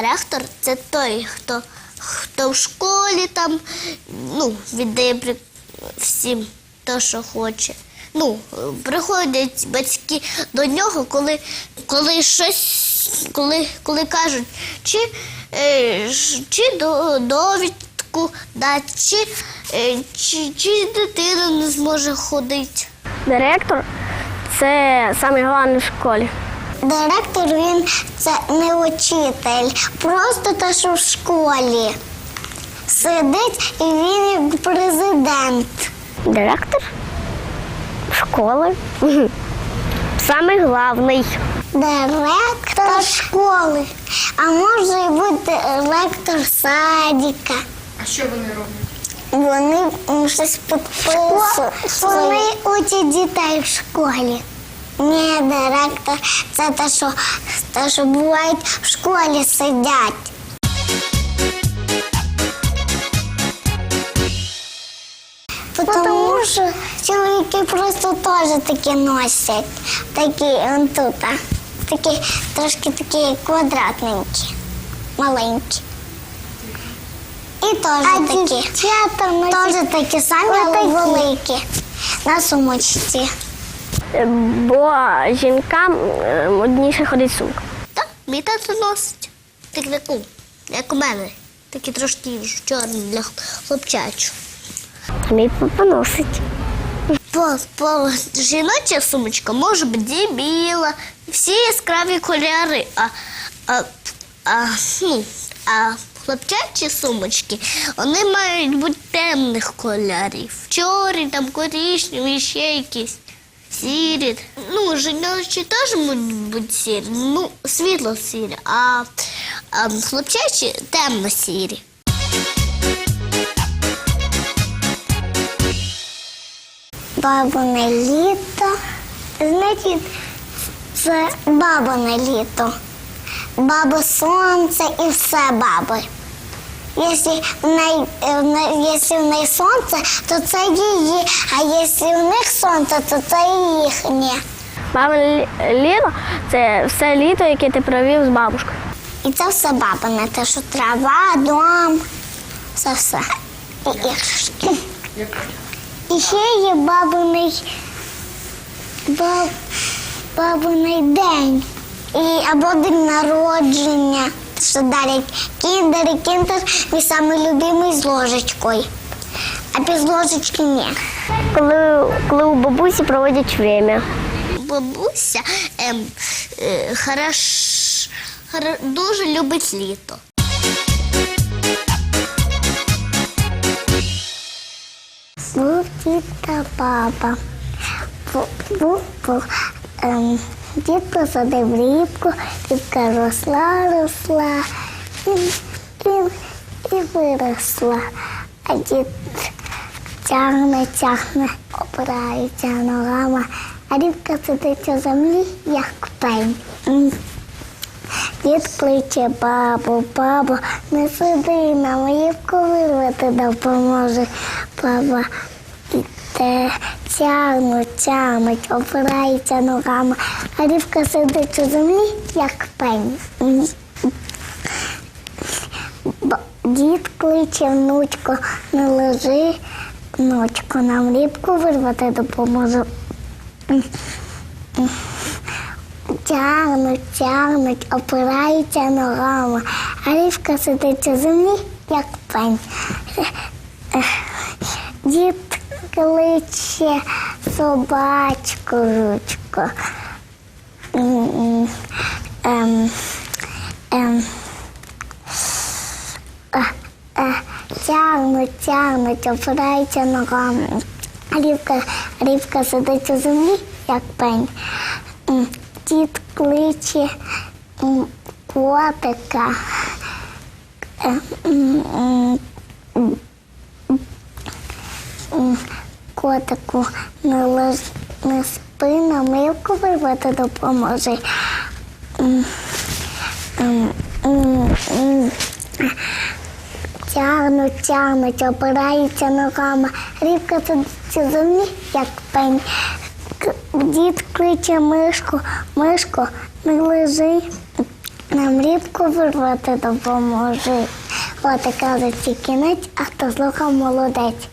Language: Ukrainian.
Директор це той, хто, хто в школі там ну, віддає всім те, що хоче. Ну, приходять батьки до нього, коли, коли щось, коли, коли кажуть, чи, е, чи до, довідку дати, чи, е, чи, чи дитина не зможе ходити. Директор це найголовніше в школі. Директор він це не учитель, просто те, що в школі сидить і він як президент. Директор школи. Самий головний. Директор школи, а може і бути ректор садика. А що вони роблять? Вони щось підписують. Вони учать дітей в школі. Ні, директор це те, що, те, що бувають в школі сидять. Тому що чоловіки просто теж такі носять. Такі он тут. Такі трошки такі квадратненькі, маленькі. І теж такі. Теж такі самі, але великі. На сумочці. Бо жінкам е, модніше ходить сумка. Так, мій тато носить. Так таку, як у мене. Такі трошки чорні для хлопчачу. Мій папа носить. По, по жіноча сумочка може бути біла, всі яскраві кольори, а, а, а, ну, а хлопчачі сумочки вони мають бути темних кольорів. Чорні, там коричневі, ще якісь. Сірі. Ну, жіночі теж можуть бути сірі, ну, світло сірі, а, а хлопчачі темно-сірі. Бабине літо. Значить, це бабине літо. Баби сонце і все баби. Якщо в неї, е, в неї- якщо в неї сонце, то це її, а якщо в них сонце, то це їхнє. Бабине лі- літо це все літо, яке ти провів з бабушкою. І це все бабине, те, що трава, дом, це все. І іграшки. І ще є бабиний, баб, бабиний день. І, або день народження, що дарять кіндер і кіндер мій самий любимий з ложечкою. А без ложечки ні. Коли, коли у бабусі проводять время. Бабуся ем, е, хорош, хоро- дуже любить літо. Був дід та баба. Бу- Був, був, ем, дід посадив рібку, рібка росла, росла і, і, і виросла. А дід тягне, тягне, опирається ногами, а рібка сидить у землі, як пень. Дід кличе бабу, бабу, не сиди нам, рібку вирвати допоможе. Баба тягнуть, тягнуть, опирається ногами, а рібка сидить у землі, як пень. Дід кличе внучку, не лежи, внучку, нам рібку вирвати допоможе. Тягнуть, тягнуть, опираються ногами, а рівка сидить у землі, як пень. Дід кличе собачку ручку. Ем, ем, Тягнуть, тягнуть, опираються ногами. Рівка, рівка сидить у землі, як пень. Дід кличе котика. Котику не, лож, не спи, на милку м, м. Тягнуть, тягнуть, опираються ногами. Рібка у землі, як пень. Дід кличе мишку, мишку, не лежи, Нам рібку вирвати допоможе. От і кажуть, кінець, а хто слухав молодець.